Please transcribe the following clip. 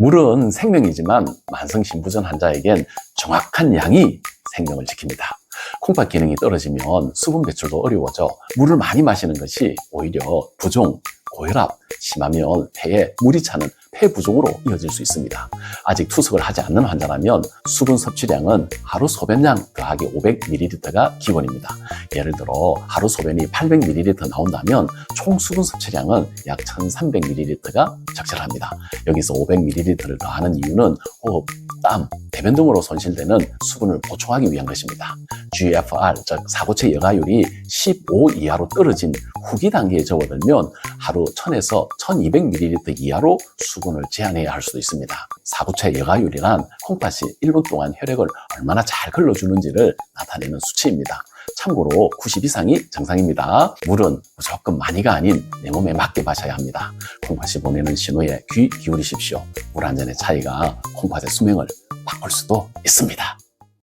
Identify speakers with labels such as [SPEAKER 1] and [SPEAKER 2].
[SPEAKER 1] 물은 생명이지만 만성신부전 환자에겐 정확한 양이 생명을 지킵니다. 콩팥 기능이 떨어지면 수분 배출도 어려워져 물을 많이 마시는 것이 오히려 부종, 고혈압, 심하면 폐에 물이 차는 폐 부종으로 이어질 수 있습니다. 아직 투석을 하지 않는 환자라면 수분 섭취량은 하루 소변량 더하기 500ml가 기본입니다. 예를 들어 하루 소변이 800ml 나온다면 총 수분 섭취량은 약 1300ml가 적절합니다. 여기서 500ml를 더하는 이유는 호흡, 땀, 대변 등으로 손실되는 수분을 보충하기 위한 것입니다. GFR, 즉 사고체 여가율이 15 이하로 떨어진 후기 단계에 접어들면 하루 1000에서 1200ml 이하로 수분을 제한해야 할 수도 있습니다. 사고체 여가율이란 콩팥이 1분 동안 혈액을 얼마나 잘 걸러주는지를 나타내는 수치입니다. 참고로 90 이상이 정상입니다. 물은 무조건 많이가 아닌 내 몸에 맞게 마셔야 합니다. 콩팥이 보내는 신호에 귀 기울이십시오. 물 한 잔의 차이가 콩팥의 수명을 바꿀 수도 있습니다.